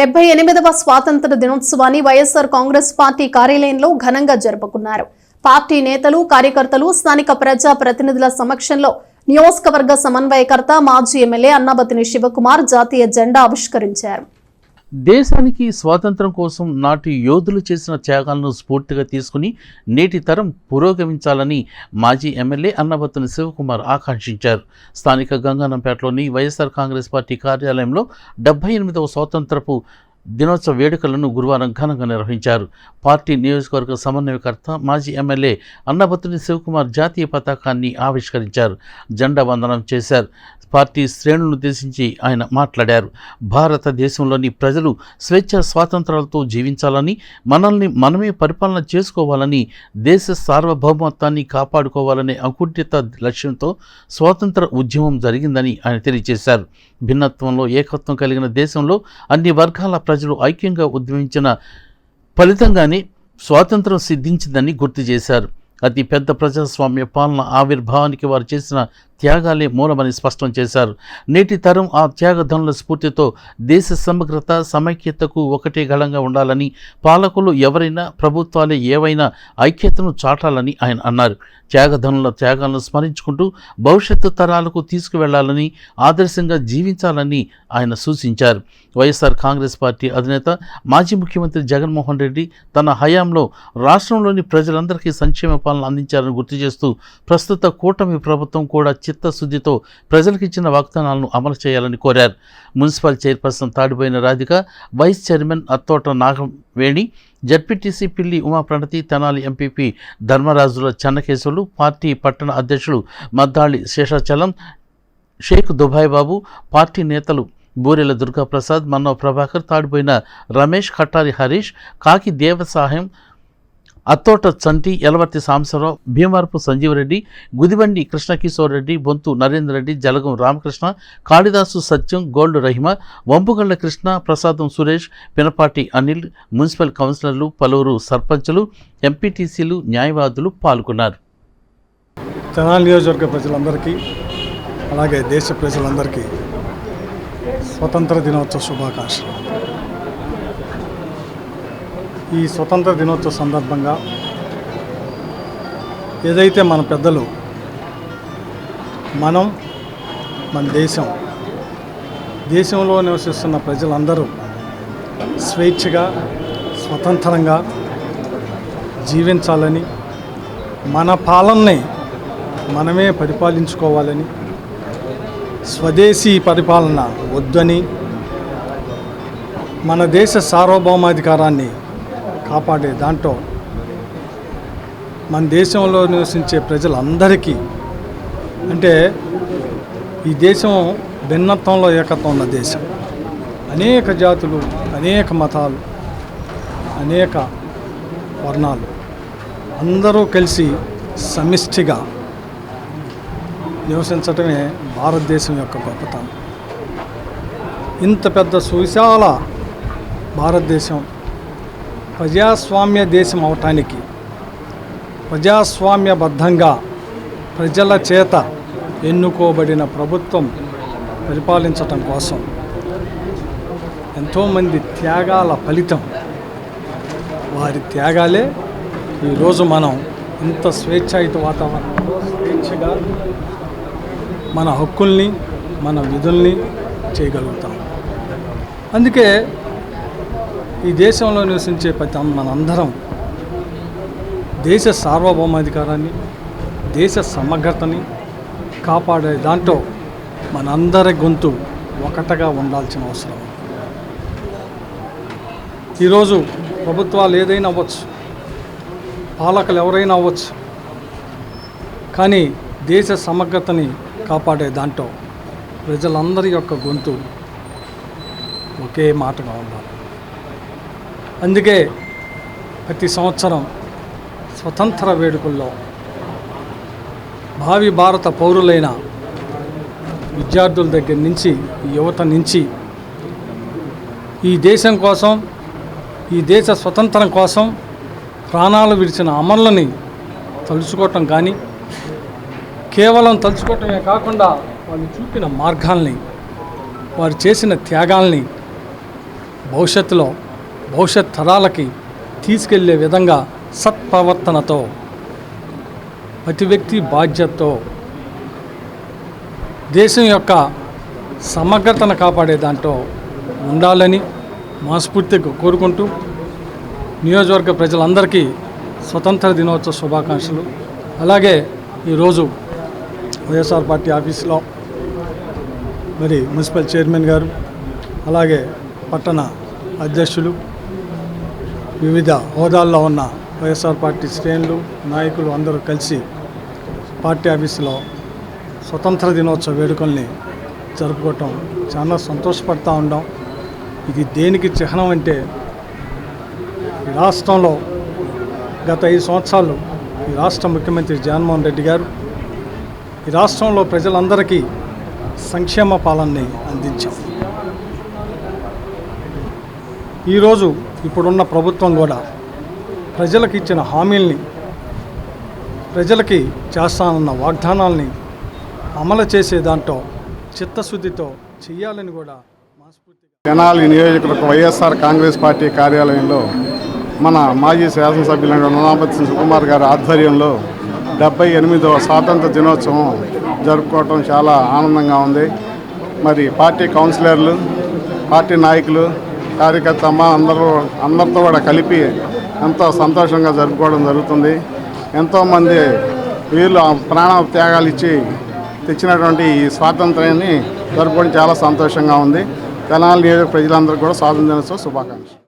డెబ్బై ఎనిమిదవ స్వాతంత్ర దినోత్సవాన్ని వైఎస్ఆర్ కాంగ్రెస్ పార్టీ కార్యాలయంలో ఘనంగా జరుపుకున్నారు. పార్టీ నేతలు కార్యకర్తలు స్థానిక ప్రజా ప్రతినిధుల సమక్షంలో నియోజకవర్గ సమన్వయకర్త మాజీ ఎమ్మెల్యే అన్నాబతిని శివకుమార్ జాతీయ జెండా ఆవిష్కరించారు. దేశానికి స్వాతంత్రం కోసం నాటి యోధులు చేసిన త్యాగాలను స్ఫూర్తిగా తీసుకుని నేటి తరం పురోగమించాలని మాజీ ఎమ్మెల్యే అన్నబత్తుని శివకుమార్ ఆకాంక్షించారు. స్థానిక గంగానంపేటలోని వైఎస్ఆర్ కాంగ్రెస్ పార్టీ కార్యాలయంలో డెబ్బై ఎనిమిదవ స్వాతంత్రపు దినోత్సవ వేడుకలను గురువారం ఘనంగా నిర్వహించారు. పార్టీ నియోజకవర్గ సమన్వయకర్త మాజీ ఎమ్మెల్యే అన్నబత్తుని శివకుమార్ జాతీయ పతాకాన్ని ఆవిష్కరించారు. జెండా వందనం చేశారు. పార్టీ శ్రేణులను ఉద్దేశించి ఆయన మాట్లాడారు. భారతదేశంలోని ప్రజలు స్వేచ్ఛ స్వాతంత్రాలతో జీవించాలని మనల్ని మనమే పరిపాలన చేసుకోవాలని దేశ సార్వభౌమత్వాన్ని కాపాడుకోవాలనే అకుంఠిత లక్ష్యంతో స్వాతంత్ర ఉద్యమం జరిగిందని ఆయన తెలియజేశారు. భిన్నత్వంలో ఏకత్వం కలిగిన దేశంలో అన్ని వర్గాల ప్రజలు ఐక్యంగా ఉద్యమించిన ఫలితంగానే స్వాతంత్రం సిద్ధించిందని గుర్తు చేశారు. అతి పెద్ద ప్రజాస్వామ్య పాలన ఆవిర్భావానికి వారు చేసిన త్యాగాలే మూలమని స్పష్టం చేశారు. నేటి తరం ఆ త్యాగధనుల స్ఫూర్తితో దేశ సమగ్రత సమైక్యతకు ఒకటే గళంగా ఉండాలని పాలకులు ఎవరైనా ప్రభుత్వాలే ఏవైనా ఐక్యతను చాటాలని ఆయన అన్నారు. త్యాగధనుల త్యాగాలను స్మరించుకుంటూ భవిష్యత్తు తరాలకు తీసుకువెళ్ళాలని ఆదర్శంగా జీవించాలని ఆయన సూచించారు. వైఎస్ఆర్ కాంగ్రెస్ పార్టీ అధినేత మాజీ ముఖ్యమంత్రి జగన్మోహన్ రెడ్డి తన హయాంలో రాష్ట్రంలోని ప్రజలందరికీ సంక్షేమ పాలన అందించారని గుర్తు చేస్తూ ప్రస్తుత కూటమి ప్రభుత్వం కూడా చిత్తశుద్ధితో ప్రజలకు ఇచ్చిన వాగ్దానాలను అమలు చేయాలని కోరారు. Municipal chairperson Tadipoina Radhika vice chairman Attota Nagaveni ZPTC Pilli Uma Pranathi Tenali MPP Dharmarajula Chennakesavulu party పట్టణ అధ్యక్షులు మద్దాళి శేషాచలం షేక్ దుబాయ్ బాబు పార్టీ నేతలు బూరెల దుర్గాప్రసాద్ మన్నో ప్రభాకర్ తాడిపోయిన రమేష్ కట్టారి హరీష్ కాకి దేవసాయం అత్తోట చంటి యలవర్తి సాంబశివరావు భీమవరపు సంజీవరెడ్డి గుదిబండి కృష్ణకిషోర్ రెడ్డి బొంతు నరేంద్ర రెడ్డి జలగం రామకృష్ణ కాళిదాసు సత్యం గోల్డ్ రహిమ వంపుగళ్ళ కృష్ణ ప్రసాదం సురేష్ పినపాటి అనిల్ మున్సిపల్ కౌన్సిలర్లు పలువురు సర్పంచులు ఎంపీటీసీలు న్యాయవాదులు పాల్గొన్నారు. తెనాలి నియోజకవర్గ ప్రజలందరికీ అలాగే దేశ ప్రజలందరికీ స్వతంత్ర దినోత్సవ శుభాకాంక్షలు. ఈ స్వతంత్ర దినోత్సవ సందర్భంగా ఏదైతే మన పెద్దలు మనం మన దేశం దేశంలో నివసిస్తున్న ప్రజలందరూ స్వేచ్ఛగా స్వతంత్రంగా జీవించాలని మన పాలనని మనమే పరిపాలించుకోవాలని స్వదేశీ పరిపాలన వద్దని మన దేశ సార్వభౌమాధికారాన్ని కాపాడే దాంట్లో మన దేశంలో నివసించే ప్రజలందరికీ అంటే ఈ దేశం భిన్నత్వంలో ఏకత్వం ఉన్న దేశం. అనేక జాతులు అనేక మతాలు అనేక వర్ణాలు. అందరూ కలిసి సమిష్టిగా నివసించటమే భారతదేశం యొక్క గొప్పతనం. ఇంత పెద్ద సువిశాల భారతదేశం ప్రజాస్వామ్య దేశం అవటానికి ప్రజాస్వామ్యబద్ధంగా ప్రజల చేత ఎన్నుకోబడిన ప్రభుత్వం పరిపాలించటం కోసం ఎంతోమంది త్యాగాల ఫలితం వారి త్యాగాలే. ఈరోజు మనం ఇంత స్వేచ్ఛాయుత వాతావరణంలో స్వేచ్ఛగా మన హక్కుల్ని మన విధుల్ని చేయగలుగుతాం. అందుకే ఈ దేశంలో నివసించే ప్రతి మనందరం దేశ సార్వభౌమాధికారాన్ని దేశ సమగ్రతని కాపాడే దాంట్లో మనందరి గొంతు ఒకటగా ఉండాల్సిన అవసరం. ఈరోజు ప్రభుత్వాలు ఏదైనా అవ్వచ్చు పాలకులు ఎవరైనా అవ్వచ్చు కానీ దేశ సమగ్రతని కాపాడే దాంట్లో ప్రజలందరి యొక్క గొంతు ఒకే మాటగా ఉండాలి. అందుకే ప్రతి సంవత్సరం స్వతంత్ర వేడుకల్లో భావి భారత పౌరులైన విద్యార్థుల దగ్గర నుంచి యువత నుంచి ఈ దేశం కోసం ఈ దేశ స్వతంత్రం కోసం ప్రాణాలు విడిచిన అమరులని తలుచుకోవటం కానీ కేవలం తలుచుకోవటమే కాకుండా వాళ్ళు చూపిన మార్గాల్ని వారు చేసిన త్యాగాల్ని భవిష్యత్తులో భవిష్యత్ తరాలకి తీసుకెళ్ళే విధంగా సత్ప్రవర్తనతో ప్రతి వ్యక్తి బాధ్యతతో దేశం యొక్క సమగ్రతను కాపాడే దాంట్లో ఉండాలని మనస్ఫూర్తిగా కోరుకుంటూ నియోజకవర్గ ప్రజలందరికీ స్వతంత్ర దినోత్సవ శుభాకాంక్షలు. అలాగే ఈరోజు వైఎస్ఆర్ పార్టీ ఆఫీస్లో మరి మున్సిపల్ చైర్మన్ గారు అలాగే పట్టణ అధ్యక్షులు వివిధ హోదాల్లో ఉన్న వైఎస్ఆర్ పార్టీ శ్రేణులు నాయకులు అందరూ కలిసి పార్టీ ఆఫీసులో స్వతంత్ర దినోత్సవ వేడుకల్ని జరుపుకోవటం చాలా సంతోషపడతా ఉండం. ఇది దేనికి చిహ్నం అంటే ఈ రాష్ట్రంలో గత ఐదు సంవత్సరాలు ఈ రాష్ట్ర ముఖ్యమంత్రి జగన్మోహన్ రెడ్డి గారు ఈ రాష్ట్రంలో ప్రజలందరికీ సంక్షేమ పాలనని అందించాం ఈరోజు ఇప్పుడున్న ప్రభుత్వం కూడా ప్రజలకు ఇచ్చిన హామీల్ని ప్రజలకి చేస్తానన్న వాగ్దానాల్ని అమలు చేసే దాంట్లో చిత్తశుద్ధితో చేయాలని కూడా తెనాలి నియోజకవర్గ వైఎస్ఆర్ కాంగ్రెస్ పార్టీ కార్యాలయంలో మన మాజీ శాసనసభ్యులైన ననాపతి సుకుమార్ గారి ఆధ్వర్యంలో డెబ్బై ఎనిమిదవ స్వాతంత్ర దినోత్సవం జరుపుకోవటం చాలా ఆనందంగా ఉంది. మరి పార్టీ కౌన్సిలర్లు పార్టీ నాయకులు కార్యకర్త అమ్మ అందరూ అందరితో కూడా కలిపి ఎంతో సంతోషంగా జరుపుకోవడం జరుగుతుంది. ఎంతోమంది వీళ్ళు ప్రాణ త్యాగాలు ఇచ్చి తెచ్చినటువంటి ఈ స్వాతంత్ర్యాన్ని జరుపుకోవడం చాలా సంతోషంగా ఉంది. తెలంగాణ నియోజక ప్రజలందరూ కూడా స్వాతంత్ర దినోత్సవ శుభాకాంక్షలు.